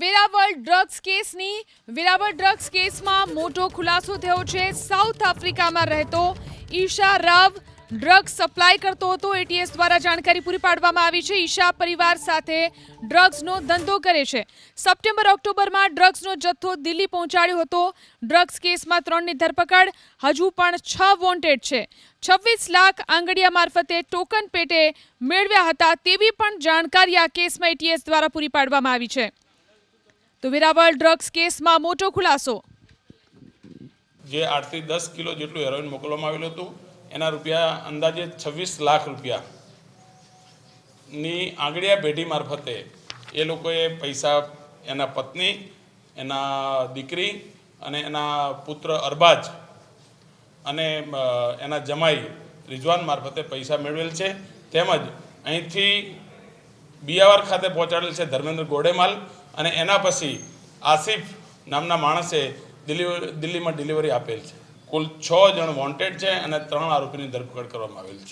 Veraval drugs કેસની, Veraval drugs કેસમાં મોટો ખુલાસો થયો છે. સાઉથ આફ્રિકામાં રહેતો ઈશા રાવ ડ્રગ્સ સપ્લાય કરતો હતો. એટીએસ દ્વારા જાણકારી પૂરી પાડવામાં આવી છે. ઈશા પરિવાર સાથે ડ્રગ્સનો ધંધો કરે છે. સપ્ટેમ્બર, ઓક્ટોબરમાં ડ્રગ્સનો જથ્થો દિલ્હી પહોંચાડ્યો હતો. ડ્રગ્સ કેસમાં ત્રણની ધરપકડ. હજુ પણ છ વોન્ટેડ છે. છવ્વીસ લાખ આંગડિયા મારફતે ટોકન પેટે મેળવ્યા હતા તેવી પણ જાણકારી આ કેસમાં એટીએસ દ્વારા પૂરી પાડવામાં આવી છે. તો વેરાવળ ડ્રગ્સ કેસમાં મોટો ખુલાસો. જે આઠથી દસ કિલો જેટલું હેરોઇન મોકલવામાં આવેલું હતું, એના રૂપિયા અંદાજે છવ્વીસ લાખ રૂપિયાની આંગળીયા પેઢી મારફતે એ લોકોએ પૈસા એના પત્ની, એના દીકરી અને એના પુત્ર અરબાજ અને એના જમાઈ રિઝવાન મારફતે પૈસા મેળવેલ છે. તેમજ અહીંથી બિયાવર ખાતે પહોંચાડેલ છે ધર્મેન્દ્ર ગોડેમાલ. અને એના પછી આસિફ નામના માણસે દિલ્હી દિલ્હીમાં ડિલિવરી આપેલ છે. કુલ છ જણ વોન્ટેડ છે અને ત્રણ આરોપીની ધરપકડ કરવામાં આવેલ છે.